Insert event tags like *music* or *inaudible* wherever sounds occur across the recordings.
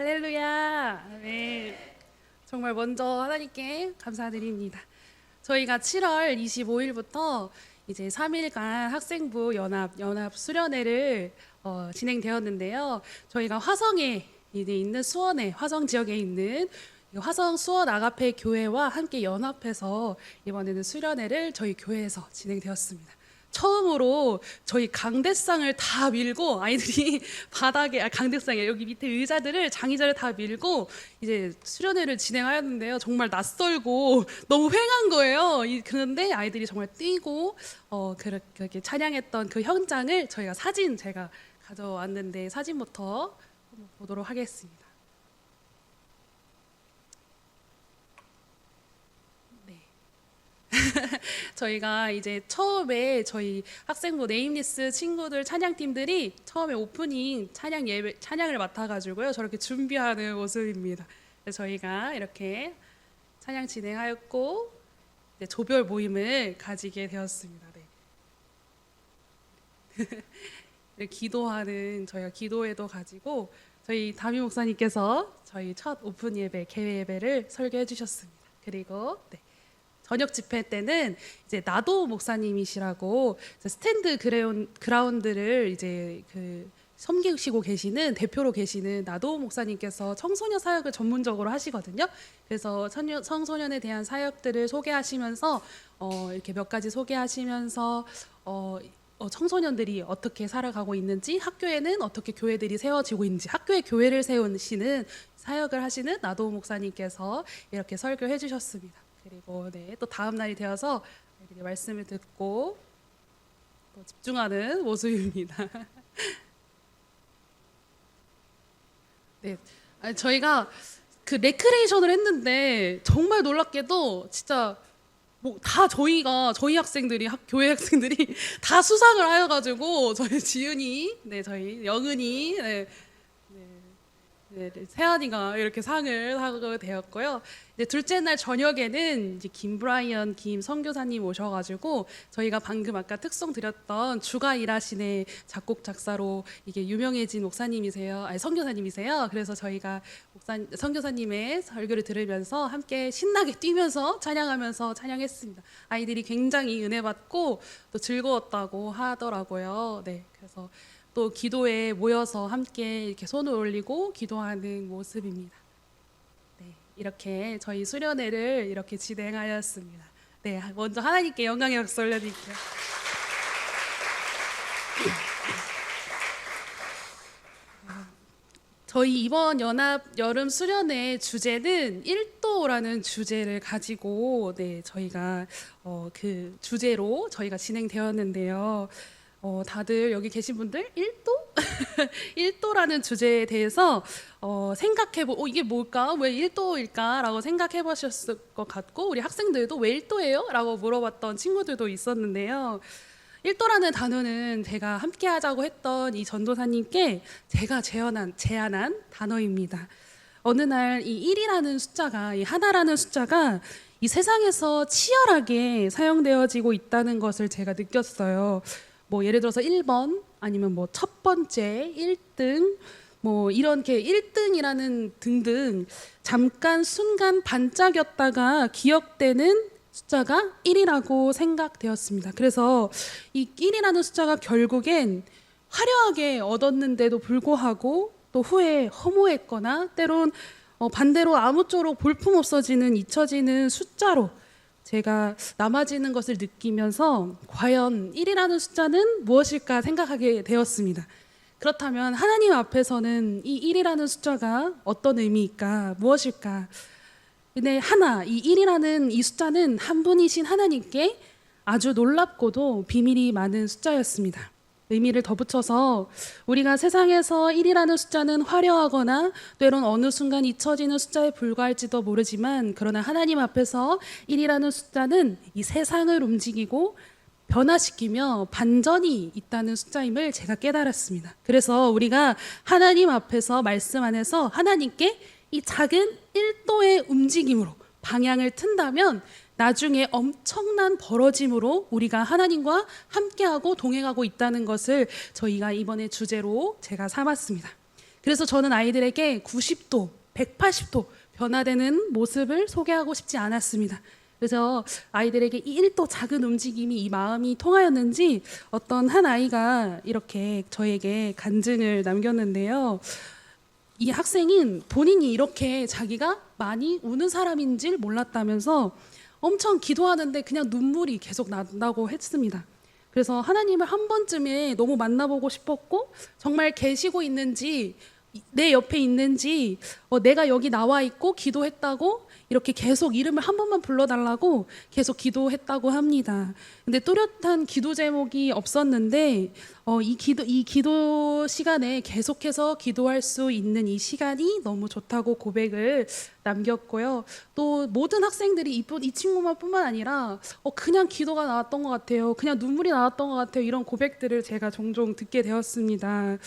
할렐루야. 네. 정말 먼저 하나님께 감사드립니다. 저희가 7월 25일부터 이제 3일간 학생부 연합 연합 수련회를 어, 진행되었는데요. 저희가 화성에 있는 수원에 화성 지역에 있는 이 화성 수원 아가페 교회와 함께 연합해서 이번에는 수련회를 저희 교회에서 진행되었습니다. 처음으로 저희 강대상을 다 밀고 아이들이 *laughs* 바닥에 아, 강대상에 여기 밑에 의자들을 장의자를 다 밀고 이제 수련회를 진행하였는데요. 정말 낯설고 *laughs* 너무 휑한 거예요. 이- 그런데 아이들이 정말 뛰고 어 그렇게 그렇게 찬양했던 그 현장을 저희가 사진 제가 가져왔는데 사진부터 보도록 하겠습니다. 네. 저희가 이제 처음에 저희 학생부 네임리스 친구들 찬양팀들이 처음에 오프닝 찬양 예배 찬양을 맡아가지고요 저렇게 준비하는 모습입니다. 저희가 이렇게 찬양 진행하였고 조별 모임을 가지게 되었습니다. 네. 네, *laughs* 기도하는 저희가 기도회도 가지고 저희 다미 목사님께서 저희 첫 오픈 예배 개회 예배를 설교해 주셨습니다. 그리고 네. 저녁 집회 때는 이제 나도 목사님이시라고 스탠드 그레온, 그라운드를 이제 그 섬기시고 계시는 대표로 계시는 나도 목사님께서 청소년 사역을 전문적으로 하시거든요. 그래서 청년, 청소년에 대한 사역들을 소개하시면서 어, 이렇게 몇 가지 소개하시면서 어, 어, 청소년들이 어떻게 살아가고 있는지 학교에는 어떻게 교회들이 세워지고 있는지 학교에 교회를 세우시는 사역을 하시는 나도 목사님께서 이렇게 설교해 주셨습니다. 그리고 네, 또 다음 날이 되어서 아이들이 말씀을 듣고 또 집중하는 *laughs* 모습입니다. *laughs* 네, 아니, 저희가 그 레크레이션을 했는데 정말 놀랍게도 진짜 뭐 다 저희가 저희 학생들이 학, 교회 학생들이 *laughs* 다 수상을 하여가지고 저희 지은이, 네 저희 영은이, 네, 네, 네, 세안이가 이렇게 상을 하게 되었고요. 이제 둘째 날 저녁에는 이제 김브라이언 김 선교사님 오셔가지고 저희가 방금 아까 특송 드렸던 주가 일하시네 작곡 작사로 이게 유명해진 목사님이세요. 아니 선교사님이세요. 그래서 저희가 목사 선교사님의 설교를 들으면서 함께 신나게 뛰면서 찬양하면서 찬양했습니다. 아이들이 굉장히 은혜 받고 또 즐거웠다고 하더라고요. 네, 그래서 또 기도에 모여서 함께 이렇게 손을 올리고 기도하는 모습입니다. 네, 이렇게 저희 수련회를 이렇게 진행하였습니다. 네, 먼저 하나님께 영광의 박수 올려드릴게요. 저희 이번 연합 여름 수련회 주제는 1도라는 주제를 가지고 네 저희가 어, 그 주제로 저희가 진행되었는데요. 어, 다들 여기 계신 분들 1도 1도라는 *laughs* 주제에 대해서 어, 생각해보 어, 이게 뭘까 왜 1도일까 라고 생각해 보셨을 것 같고 우리 학생들도 왜 1도예요?라고 물어봤던 친구들도 있었는데요. 1도라는 단어는 제가 함께 하자고 했던 이 전도사님께 제가 제안한, 제안한 단어입니다. 어느 날 이 1이라는 숫자가, 이 하나라는 숫자가 이 세상에서 치열하게 사용되어지고 있다는 것을 제가 느꼈어요. 뭐 예를 들어서 1번 아니면 뭐 첫 번째 1등 뭐 이렇게 1등이라는 등등 잠깐 순간 반짝였다가 기억되는 숫자가 1이라고 생각되었습니다. 그래서 이 1이라는 숫자가 결국엔 화려하게 얻었는데도 불구하고 또 후에 허무했거나 때론 어, 반대로 아무쪼록 볼품 없어지는 잊혀지는 숫자로 제가 남아지는 것을 느끼면서 과연 1이라는 숫자는 무엇일까 생각하게 되었습니다. 그렇다면 하나님 앞에서는 이 1이라는 숫자가 어떤 의미일까? 무엇일까? 근데 하나, 이 1이라는 이 숫자는 한 분이신 하나님께 아주 놀랍고도 비밀이 많은 숫자였습니다. 의미를 덧붙여서 우리가 세상에서 1이라는 숫자는 화려하거나 때론 어느 순간 잊혀지는 숫자에 불과할지도 모르지만 그러나 하나님 앞에서 1이라는 숫자는 이 세상을 움직이고 변화시키며 반전이 있다는 숫자임을 제가 깨달았습니다. 그래서 우리가 하나님 앞에서 말씀 안에서 하나님께 이 작은 1도의 움직임으로 방향을 튼다면 나중에 엄청난 벌어짐으로 우리가 하나님과 함께하고 동행하고 있다는 것을 저희가 이번에 주제로 제가 삼았습니다. 그래서 저는 아이들에게 90도, 180도 변화되는 모습을 소개하고 싶지 않았습니다. 그래서 아이들에게 이 1도 작은 움직임이 이 마음이 통하였는지 어떤 한 아이가 이렇게 저에게 간증을 남겼는데요. 이 학생인 본인이 이렇게 자기가 많이 우는 사람인 줄 몰랐다면서 엄청 기도하는데 그냥 눈물이 계속 난다고 했습니다. 그래서 하나님을 한 번쯤에 너무 만나보고 싶었고 정말 계시고 있는지 내 옆에 있는지 어, 내가 여기 나와 있고 기도했다고 이렇게 계속 이름을 한 번만 불러달라고 계속 기도했다고 합니다. 근데 또렷한 기도 제목이 없었는데 어, 이 기도 이 기도 시간에 계속해서 기도할 수 있는 이 시간이 너무 좋다고 고백을 남겼고요. 또 모든 학생들이 이, 이 친구만뿐만 아니라 어, 그냥 기도가 나왔던 것 같아요. 그냥 눈물이 나왔던 것 같아요. 이런 고백들을 제가 종종 듣게 되었습니다.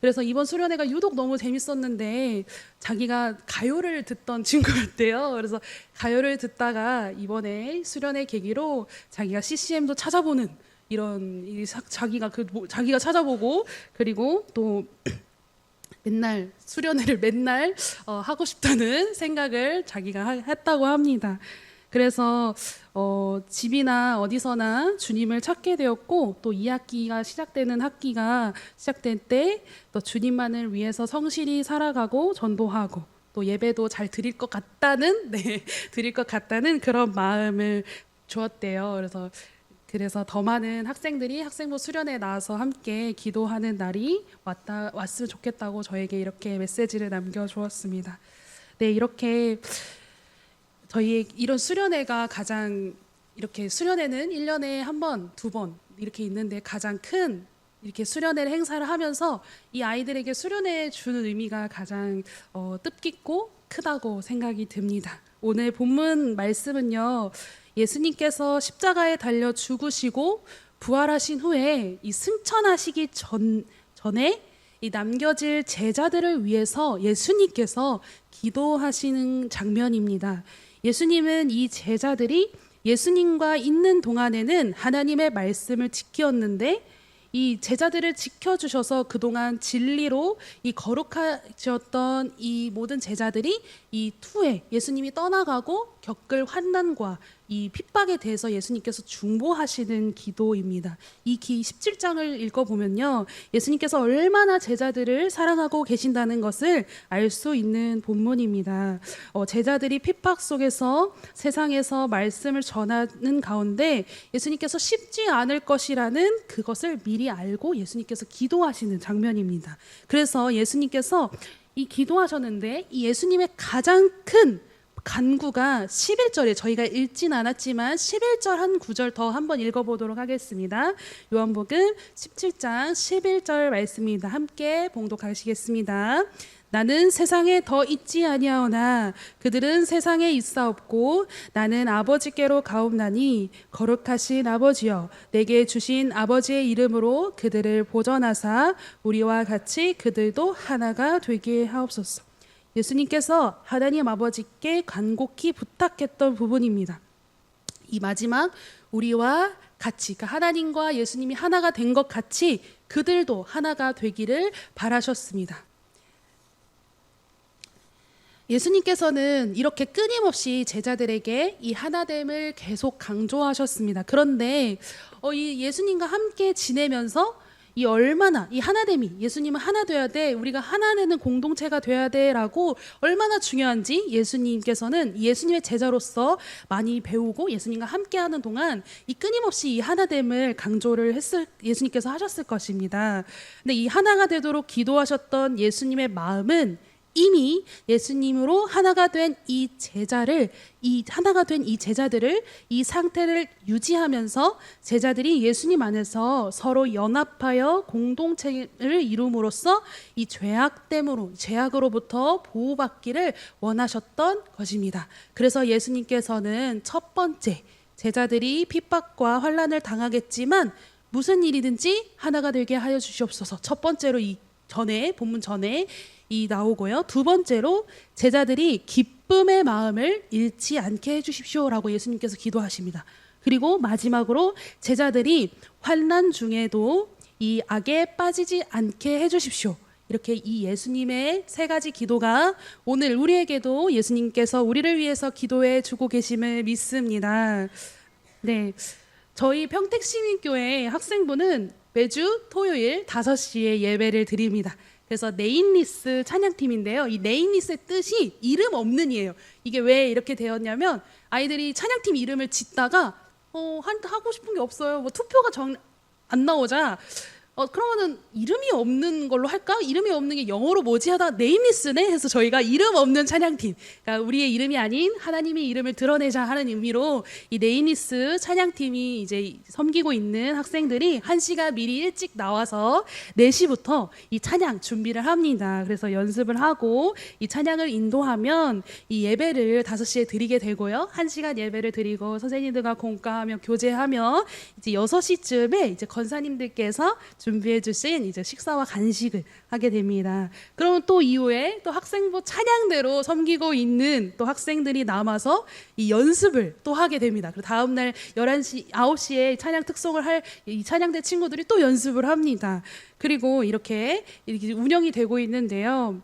그래서 이번 수련회가 유독 너무 재밌었는데 자기가 가요를 듣던 친구였대요. 그래서 가요를 듣다가 이번에 수련회 계기로 자기가 CCM도 찾아보는 이런 이 사- 자기가 그 뭐- 자기가 찾아보고 그리고 또 맨날 수련회를 맨날 어, 하고 싶다는 생각을 자기가 하- 했다고 합니다. 그래서 어, 집이나 어디서나 주님을 찾게 되었고 또 2학기가 시작되는 학기가 시작될 때또 주님만을 위해서 성실히 살아가고 전도하고 또 예배도 잘 드릴 것 같다는 *laughs* 네 드릴 것 같다는 그런 마음을 주었대요. 그래서 그래서 더 많은 학생들이 학생부 수련회 나와서 함께 기도하는 날이 왔다 왔으면 좋겠다고 저에게 이렇게 메시지를 남겨 주었습니다. 네, 이렇게 저희 이런 수련회가 가장 이렇게 수련회는 1년에 한 번, 두 번 이렇게 있는데 가장 큰 이렇게 수련회 행사를 하면서 이 아이들에게 수련회 주는 의미가 가장 어, 뜻깊고 크다고 생각이 듭니다. 오늘 본문 말씀은요. 예수님께서 십자가에 달려 죽으시고 부활하신 후에 이 승천하시기 전 전에 이 남겨질 제자들을 위해서 예수님께서 기도하시는 장면입니다. 예수님은 이 제자들이 예수님과 있는 동안에는 하나님의 말씀을 지켰는데 이 제자들을 지켜주셔서 그동안 진리로 이 거룩하셨던 이 모든 제자들이 이 투에 예수님이 떠나가고 겪을 환난과 이 핍박에 대해서 예수님께서 중보하시는 기도입니다. 이 기 17장을 읽어보면요. 예수님께서 얼마나 제자들을 사랑하고 계신다는 것을 알 수 있는 본문입니다. 어, 제자들이 핍박 속에서 세상에서 말씀을 전하는 가운데 예수님께서 쉽지 않을 것이라는 그것을 미리 알고 예수님께서 기도하시는 장면입니다. 그래서 예수님께서 이 기도하셨는데 이 예수님의 가장 큰 간구가 11절에 저희가 읽진 않았지만 11절 한 구절 더 한번 읽어보도록 하겠습니다. 요한복음 17장 11절 말씀입니다. 함께 봉독하시겠습니다. 나는 세상에 더 있지 아니하오나 그들은 세상에 있사옵고 나는 아버지께로 가옵나니 거룩하신 아버지여 내게 주신 아버지의 이름으로 그들을 보전하사 우리와 같이 그들도 하나가 되게 하옵소서. 예수님께서 하나님 아버지께 간곡히 부탁했던 부분입니다. 이 마지막 우리와 같이 그러니까 하나님과 예수님이 하나가 된 것 같이 그들도 하나가 되기를 바라셨습니다. 예수님께서는 이렇게 끊임없이 제자들에게 이 하나됨을 계속 강조하셨습니다. 그런데 어, 이 예수님과 함께 지내면서 이 얼마나 이 하나됨이 예수님은 하나 돼야 돼 우리가 하나 되는 공동체가 돼야 돼라고 얼마나 중요한지 예수님께서는 예수님의 제자로서 많이 배우고 예수님과 함께하는 동안 이 끊임없이 이 하나됨을 강조를 했을 예수님께서 하셨을 것입니다. 근데 이 하나가 되도록 기도하셨던 예수님의 마음은 이미 예수님으로 하나가 된 이 제자를 이 하나가 된 이 제자들을 이 상태를 유지하면서 제자들이 예수님 안에서 서로 연합하여 공동체를 이룸으로써 이 죄악됨으로 죄악으로부터 보호받기를 원하셨던 것입니다. 그래서 예수님께서는 첫 번째 제자들이 핍박과 환란을 당하겠지만 무슨 일이든지 하나가 되게 하여 주시옵소서. 첫 번째로 이 전에 본문 전에 이 나오고요. 두 번째로 제자들이 기쁨의 마음을 잃지 않게 해 주십시오라고 예수님께서 기도하십니다. 그리고 마지막으로 제자들이 환난 중에도 이 악에 빠지지 않게 해 주십시오. 이렇게 이 예수님의 세 가지 기도가 오늘 우리에게도 예수님께서 우리를 위해서 기도해 주고 계심을 믿습니다. 네. 저희 평택시민교회 학생부는 매주 토요일 5시에 예배를 드립니다. 그래서 네인리스 찬양팀인데요. 이 네인리스의 뜻이 이름 없는이에요. 이게 왜 이렇게 되었냐면 아이들이 찬양팀 이름을 짓다가 어, 한, 하고 싶은 게 없어요. 뭐 투표가 정, 안 나오자 어, 그러면은 이름이 없는 걸로 할까? 이름이 없는 게 영어로 뭐지 하다가 네임리스네 해서 저희가 이름 없는 찬양팀 그러니까 우리의 이름이 아닌 하나님의 이름을 드러내자 하는 의미로 이 네임리스 찬양팀이 이제 섬기고 있는 학생들이 한 시간 미리 일찍 나와서 4시부터 이 찬양 준비를 합니다. 그래서 연습을 하고 이 찬양을 인도하면 이 예배를 5시에 드리게 되고요. 1시간 예배를 드리고 선생님들과 공과하며 교제하며 이제 6시쯤에 이제 권사님들께서 준 비해 주신 이제 식사와 간식을 하게 됩니다. 그러면 또 이후에 또 학생부 찬양대로 섬기고 있는 또 학생들이 남아서 이 연습을 또 하게 됩니다. 그리고 다음 날 11시 9시에 찬양 특송을 할 이 찬양대 친구들이 또 연습을 합니다. 그리고 이렇게 이렇게 운영이 되고 있는데요.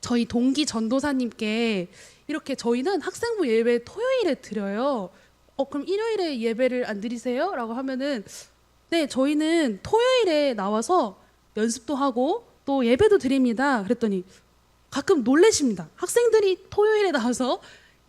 저희 동기 전도사님께 이렇게 저희는 학생부 예배 토요일에 드려요. 어 그럼 일요일에 예배를 안 드리세요? 라고 하면은 네, 저희는 토요일에 나와서 연습도 하고 또 예배도 드립니다. 그랬더니 가끔 놀래십니다. 학생들이 토요일에 나와서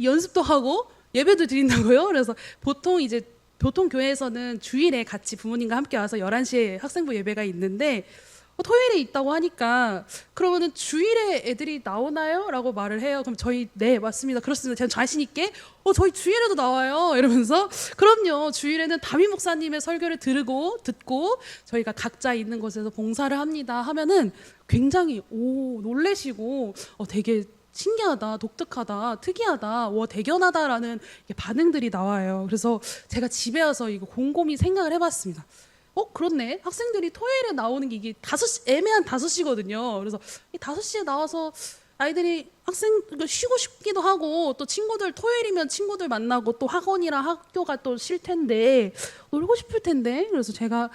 연습도 하고 예배도 드린다고요? 그래서 보통 이제 보통 교회에서는 주일에 같이 부모님과 함께 와서 11시에 학생부 예배가 있는데 어, 토요일에 있다고 하니까 그러면은 주일에 애들이 나오나요? 라고 말을 해요. 그럼 저희 네 맞습니다. 그렇습니다. 제가 자신 있게 어 저희 주일에도 나와요. 이러면서 그럼요. 주일에는 담임 목사님의 설교를 들고 듣고 저희가 각자 있는 곳에서 봉사를 합니다. 하면은 굉장히 오 놀래시고 어 되게 신기하다, 독특하다, 특이하다, 와 대견하다라는 반응들이 나와요. 그래서 제가 집에 와서 이거 곰곰이 생각을 해봤습니다. 어 그렇네. 학생들이 토요일에 나오는 게 이게 다섯 시 애매한 다섯 시거든요. 그래서 이 다섯 시에 나와서 아이들이 학생 그 쉬고 싶기도 하고 또 친구들 토요일이면 친구들 만나고 또 학원이랑 학교가 또 쉴 텐데 놀고 싶을 텐데. 그래서 제가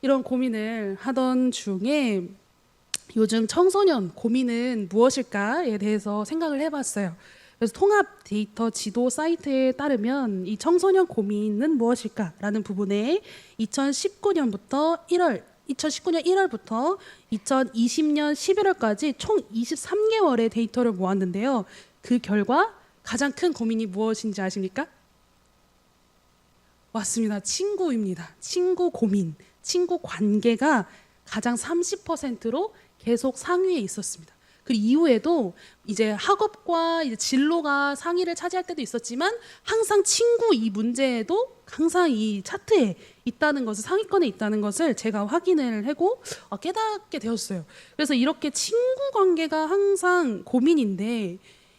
이런 고민을 하던 중에 요즘 청소년 고민은 무엇일까에 대해서 생각을 해봤어요. 그래서 통합 데이터 지도 사이트에 따르면 이 청소년 고민은 무엇일까라는 부분에 2019년부터 1월 2019년 1월부터 2020년 11월까지 총 23개월의 데이터를 모았는데요. 그 결과 가장 큰 고민이 무엇인지 아십니까? 맞습니다. 친구입니다. 친구 고민, 친구 관계가 가장 30%로 계속 상위에 있었습니다. 그 이후에도 이제 학업과 이제 진로가 상위를 차지할 때도 있었지만 항상 친구 이 문제에도 항상 이 차트에 있다는 것을 상위권에 있다는 것을 제가 확인을 하고 어, 깨닫게 되었어요. 그래서 이렇게 친구 관계가 항상 고민인데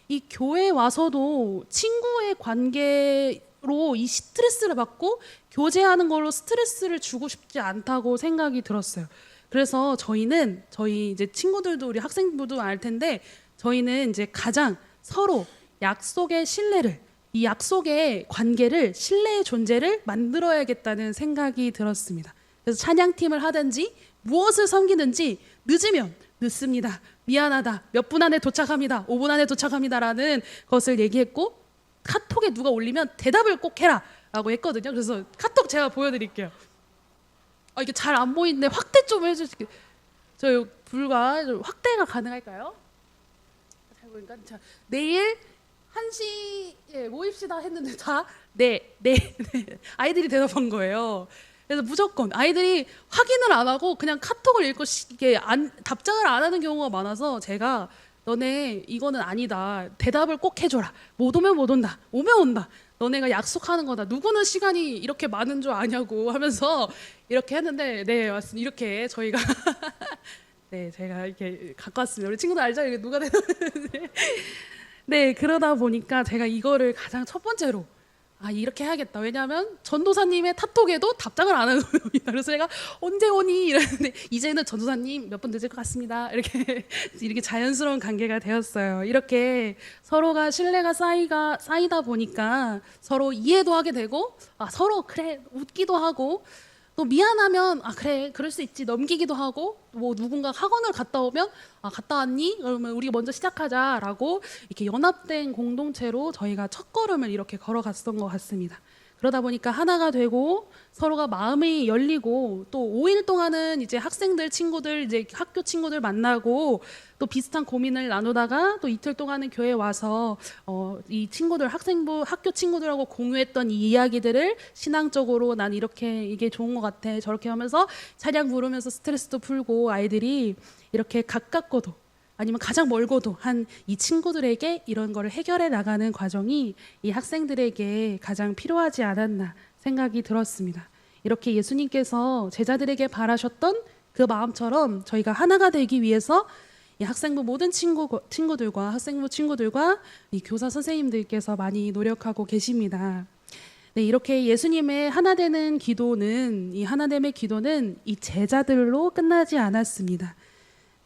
이 교회 와서도 친구의 관계로 이 스트레스를 받고 교제하는 걸로 스트레스를 주고 싶지 않다고 생각이 들었어요. 그래서 저희는 저희 이제 친구들도 우리 학생부도 알 텐데 저희는 이제 가장 서로 약속의 신뢰를 이 약속의 관계를 신뢰의 존재를 만들어야겠다는 생각이 들었습니다. 그래서 찬양팀을 하든지 무엇을 섬기든지 늦으면 늦습니다. 미안하다. 몇 분 안에 도착합니다. 5분 안에 도착합니다라는 것을 얘기했고 카톡에 누가 올리면 대답을 꼭 해라 라고 했거든요. 그래서 카톡 제가 보여드릴게요. 아 이게 잘 안 보이는데 확대 좀 해주시게. 저 불과 좀 확대가 가능할까요? 잘 보니까 자 내일 1시에 모입시다 했는데 다 네, 네, 네. 아이들이 대답한 거예요. 그래서 무조건 아이들이 확인을 안 하고 그냥 카톡을 읽고 시- 이게 안, 답장을 안 하는 경우가 많아서 제가 너네 이거는 아니다. 대답을 꼭 해줘라. 못 오면 못 온다. 오면 온다. 너네가 약속하는 거다. 누구는 시간이 이렇게 많은 줄 아냐고 하면서 이렇게 했는데 네 맞습니다. 이렇게 저희가 *laughs* 네 제가 이렇게 갖고 왔습니다. 우리 친구들 알죠? 이게 누가 되는지. *laughs* 네 그러다 보니까 제가 이거를 가장 첫 번째로 아 이렇게 해야겠다. 왜냐하면 전도사님의 카톡에도 답장을 안 하는 겁니다. 그래서 제가 언제 오니 이랬는데 이제는 전도사님 몇분 늦을 것 같습니다. 이렇게 *laughs* 이렇게 자연스러운 관계가 되었어요. 이렇게 서로가 신뢰가 쌓이가 쌓이다 보니까 서로 이해도 하게 되고 아 서로 그래 웃기도 하고 또 미안하면 아 그래 그럴 수 있지 넘기기도 하고 뭐 누군가 학원을 갔다 오면 아 갔다 왔니 그러면 우리가 먼저 시작하자라고 이렇게 연합된 공동체로 저희가 첫 걸음을 이렇게 걸어갔던 것 같습니다. 그러다 보니까 하나가 되고 서로가 마음이 열리고 또 5일 동안은 이제 학생들 친구들 이제 학교 친구들 만나고 또 비슷한 고민을 나누다가 또 이틀 동안은 교회 와서 어, 이 친구들 학생부 학교 친구들하고 공유했던 이 이야기들을 신앙적으로 난 이렇게 이게 좋은 것 같아. 저렇게 하면서 찬양 부르면서 스트레스도 풀고 아이들이 이렇게 가깝고도 아니면 가장 멀고도 한 이 친구들에게 이런 거를 해결해 나가는 과정이 이 학생들에게 가장 필요하지 않았나 생각이 들었습니다. 이렇게 예수님께서 제자들에게 바라셨던 그 마음처럼 저희가 하나가 되기 위해서 이 학생부 모든 친구 친구들과 학생부 친구들과 이 교사 선생님들께서 많이 노력하고 계십니다. 네, 이렇게 예수님의 하나 되는 기도는 이 하나 됨의 기도는 이 제자들로 끝나지 않았습니다.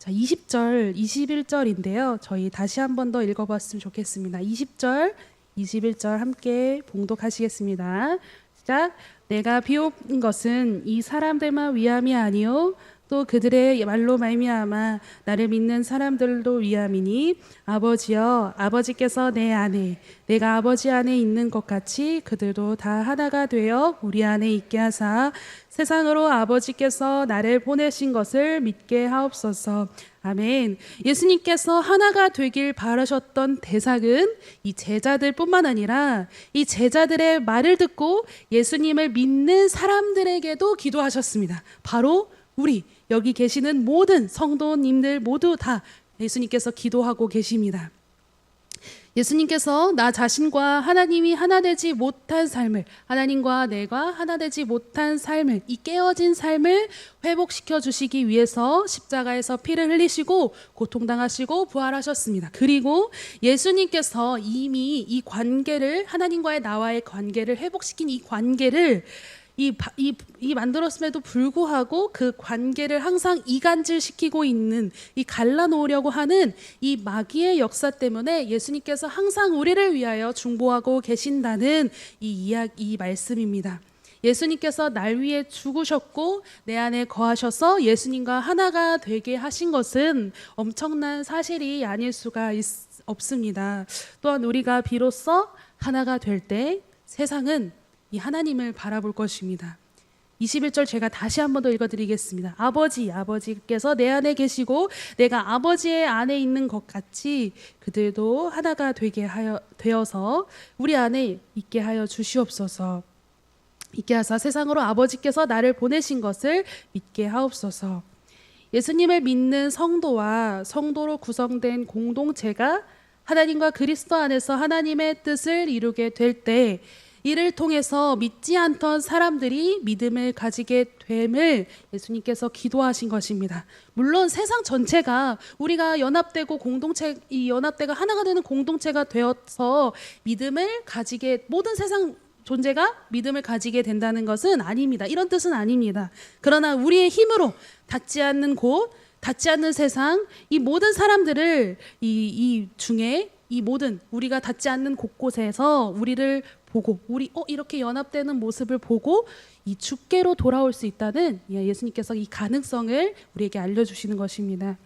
자, 20절, 21절인데요. 저희 다시 한 번 더 읽어봤으면 좋겠습니다. 20절, 21절 함께 봉독하시겠습니다. 시작. 내가 비옵는 것은 이 사람들만 위함이 아니요 또 그들의 말로 말미암아 나를 믿는 사람들도 위함이니 아버지여 아버지께서 내 안에 내가 아버지 안에 있는 것 같이 그들도 다 하나가 되어 우리 안에 있게 하사 세상으로 아버지께서 나를 보내신 것을 믿게 하옵소서 아멘. 예수님께서 하나가 되길 바라셨던 대상은 이 제자들뿐만 아니라 이 제자들의 말을 듣고 예수님을 믿는 사람들에게도 기도하셨습니다. 바로 우리 여기 계시는 모든 성도님들 모두 다 예수님께서 기도하고 계십니다. 예수님께서 나 자신과 하나님이 하나 되지 못한 삶을 하나님과 내가 하나 되지 못한 삶을 이 깨어진 삶을 회복시켜 주시기 위해서 십자가에서 피를 흘리시고 고통당하시고 부활하셨습니다. 그리고 예수님께서 이미 이 관계를 하나님과의 나와의 관계를 회복시킨 이 관계를 이, 바- 이, 이 만들었음에도 불구하고 그 관계를 항상 이간질 시키고 있는 이 갈라놓으려고 하는 이 마귀의 역사 때문에 예수님께서 항상 우리를 위하여 중보하고 계신다는 이 이야기, 이 말씀입니다. 예수님께서 날 위해 죽으셨고 내 안에 거하셔서 예수님과 하나가 되게 하신 것은 엄청난 사실이 아닐 수가 있, 없습니다. 또한 우리가 비로소 하나가 될 때 세상은 이 하나님을 바라볼 것입니다. 21절 제가 다시 한 번 더 읽어드리겠습니다. 아버지, 아버지께서 내 안에 계시고 내가 아버지의 안에 있는 것 같이 그들도 하나가 되게 하여 되어서 우리 안에 있게 하여 주시옵소서. 있게 하사 세상으로 아버지께서 나를 보내신 것을 믿게 하옵소서. 예수님을 믿는 성도와 성도로 구성된 공동체가 하나님과 그리스도 안에서 하나님의 뜻을 이루게 될 때 이를 통해서 믿지 않던 사람들이 믿음을 가지게 됨을 예수님께서 기도하신 것입니다. 물론 세상 전체가 우리가 연합되고 공동체 이 연합대가 하나가 되는 공동체가 되어서 믿음을 가지게 모든 세상 존재가 믿음을 가지게 된다는 것은 아닙니다. 이런 뜻은 아닙니다. 그러나 우리의 힘으로 닿지 않는 곳, 닿지 않는 세상, 이 모든 사람들을 이, 이 중에 이 모든 우리가 닿지 않는 곳곳에서 우리를 보고 우리 어 이렇게 연합되는 모습을 보고 이 주께로 돌아올 수 있다는 예, 예수님께서 이 가능성을 우리에게 알려주시는 것입니다.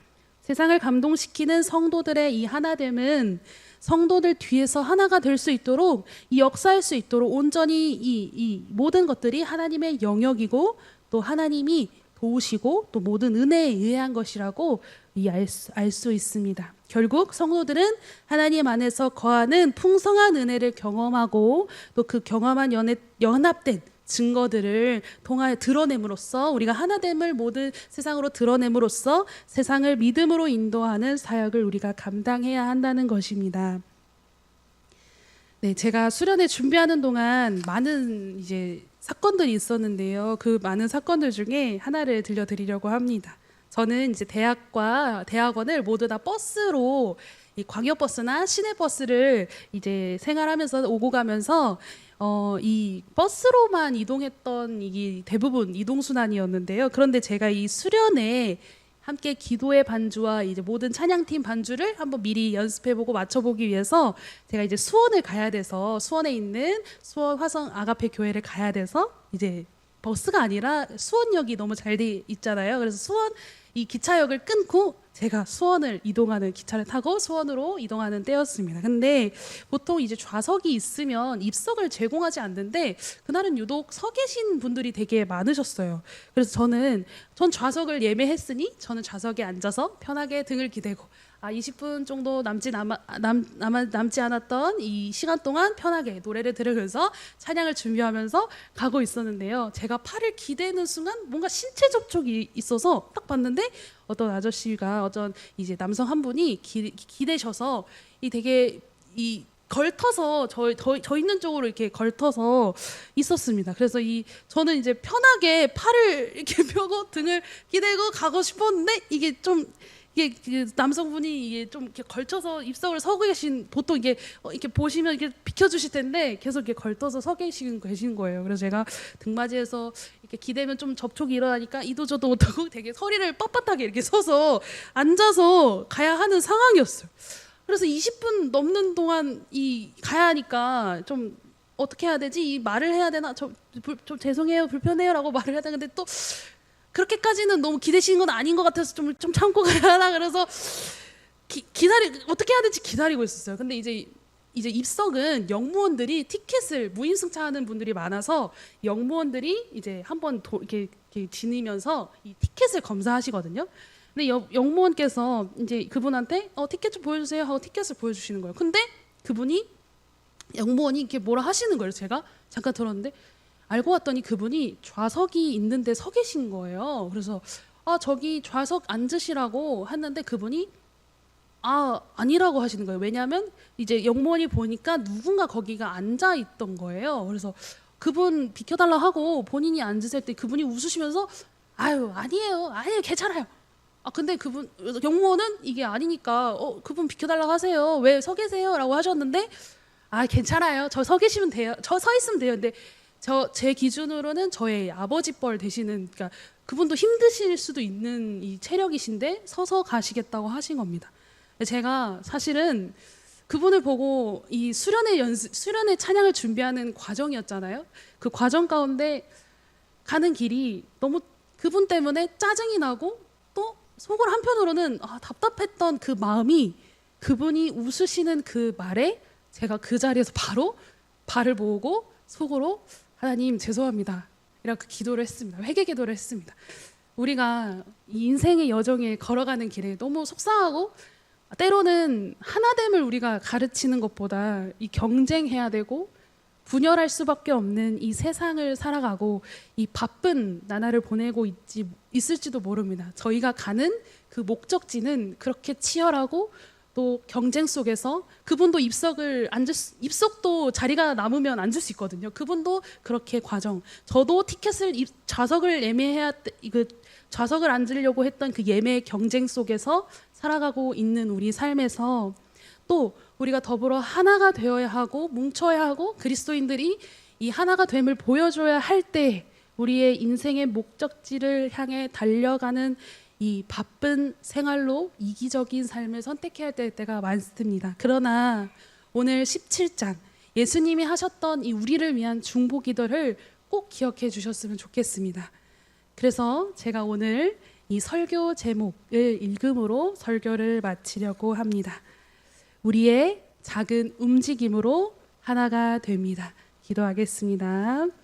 세상을 감동시키는 성도들의 이 하나됨은 성도들 뒤에서 하나가 될 수 있도록 이 역사할 수 있도록 온전히 이, 이 모든 것들이 하나님의 영역이고 또 하나님이 도우시고 또 모든 은혜에 의한 것이라고 알수 있습니다. 결국 성도들은 하나님 안에서 거하는 풍성한 은혜를 경험하고 또 그 경험한 연애, 연합된 증거들을 통하여 드러냄으로써 우리가 하나됨을 모든 세상으로 드러냄으로써 세상을 믿음으로 인도하는 사역을 우리가 감당해야 한다는 것입니다. 네, 제가 수련회 준비하는 동안 많은 이제 사건들이 있었는데요. 그 많은 사건들 중에 하나를 들려드리려고 합니다. 저는 이제 대학과 대학원을 모두 다 버스로 이 광역버스나 시내버스를 이제 생활하면서 오고 가면서 어, 이 버스로만 이동했던 이게 대부분 이동순환이었는데요. 그런데 제가 이 수련회 함께 기도의 반주와 이제 모든 찬양팀 반주를 한번 미리 연습해보고 맞춰보기 위해서 제가 이제 수원을 가야 돼서 수원에 있는 수원 화성 아가페 교회를 가야 돼서 이제 버스가 아니라 수원역이 너무 잘 돼 있잖아요. 그래서 수원 이 기차역을 끊고 제가 수원을 이동하는 기차를 타고 수원으로 이동하는 때였습니다. 근데 보통 이제 좌석이 있으면 입석을 제공하지 않는데 그날은 유독 서 계신 분들이 되게 많으셨어요. 그래서 저는 전 좌석을 예매했으니 저는 좌석에 앉아서 편하게 등을 기대고 아 20분 정도 남지 남아, 남, 남아, 남지 않았던 이 시간 동안 편하게 노래를 들으면서 찬양을 준비하면서 가고 있었는데요. 제가 팔을 기대는 순간 뭔가 신체 접촉이 있어서 딱 봤는데 어떤 아저씨가 어떤 이제 남성 한 분이 기, 기대셔서 이 되게 이 걸터서 저, 저, 저 있는 쪽으로 이렇게 걸터서 있었습니다. 그래서 이 저는 이제 편하게 팔을 이렇게 *laughs* 펴고 등을 기대고 가고 싶었는데 이게 좀 이게 그 남성분이 이게 좀 이렇게 걸쳐서 입석을 서고 계신 보통 이게 어, 이렇게 보시면 이렇게 비켜주실 텐데 계속 이렇게 걸터서 서 계신 계신 거예요. 그래서 제가 등받이에서 이렇게 기대면 좀 접촉이 일어나니까 이도 저도 못하고 *laughs* 되게 허리를 뻣뻣하게 이렇게 서서 앉아서 가야 하는 상황이었어요. 그래서 20분 넘는 동안 이 가야 하니까 좀 어떻게 해야 되지? 이 말을 해야 되나? 저, 불, 좀 죄송해요, 불편해요라고 말을 해야 되는데 또 그렇게까지는 너무 기대시는 건 아닌 것 같아서 좀, 좀 참고 가야 하나 그래서 기, 기다리 어떻게 해야 될지 기다리고 있었어요. 근데 이제 이제 입석은 영무원들이 티켓을 무임승차하는 분들이 많아서 영무원들이 이제 한번 도- 이렇게, 이렇게 지니면서 이 티켓을 검사하시거든요. 근데 여, 영무원께서 이제 그분한테 어 티켓 좀 보여주세요 하고 티켓을 보여주시는 거예요. 근데 그분이 영무원이 이렇게 뭐라 하시는 거예요. 제가 잠깐 들었는데 알고 봤더니 그분이 좌석이 있는데 서 계신 거예요. 그래서 아 저기 좌석 앉으시라고 했는데 그분이 아 아니라고 하시는 거예요. 왜냐하면 이제 영무원이 보니까 누군가 거기가 앉아 있던 거예요. 그래서 그분 비켜달라 하고 본인이 앉으실 때 그분이 웃으시면서 아유 아니에요, 아니에요, 괜찮아요. 아 근데 그분 영무원은 이게 아니니까 어 그분 비켜달라 하세요. 왜 서 계세요?라고 하셨는데 아 괜찮아요. 저 서 계시면 돼요. 저 서 있으면 돼요. 근데 저 제 기준으로는 저의 아버지 뻘 되시는 그러니까 그분도 힘드실 수도 있는 이 체력이신데 서서 가시겠다고 하신 겁니다. 제가 사실은 그분을 보고 이 수련의 연습, 수련의 찬양을 준비하는 과정이었잖아요. 그 과정 가운데 가는 길이 너무 그분 때문에 짜증이 나고 또 속으로 한편으로는 아, 답답했던 그 마음이 그분이 웃으시는 그 말에 제가 그 자리에서 바로 발을 모으고 속으로 하나님 죄송합니다. 이렇게 기도를 했습니다. 회개 기도를 했습니다. 우리가 이 인생의 여정에 걸어가는 길에 너무 속상하고 때로는 하나됨을 우리가 가르치는 것보다 이 경쟁해야 되고 분열할 수밖에 없는 이 세상을 살아가고 이 바쁜 나날을 보내고 있지 있을지도 모릅니다. 저희가 가는 그 목적지는 그렇게 치열하고 또 경쟁 속에서 그분도 입석을 앉을 수, 입석도 자리가 남으면 앉을 수 있거든요. 그분도 그렇게 과정. 저도 티켓을 입, 좌석을 예매해야 돼- 그 좌석을 앉으려고 했던 그 예매의 경쟁 속에서 살아가고 있는 우리 삶에서 또 우리가 더불어 하나가 되어야 하고 뭉쳐야 하고 그리스도인들이 이 하나가 됨을 보여줘야 할 때 우리의 인생의 목적지를 향해 달려가는 이 바쁜 생활로 이기적인 삶을 선택해야 될 때가 많습니다. 그러나 오늘 17장 예수님이 하셨던 이 우리를 위한 중보 기도를 꼭 기억해 주셨으면 좋겠습니다. 그래서 제가 오늘 이 설교 제목을 읽음으로 설교를 마치려고 합니다. 우리의 작은 움직임으로 하나가 됩니다. 기도하겠습니다.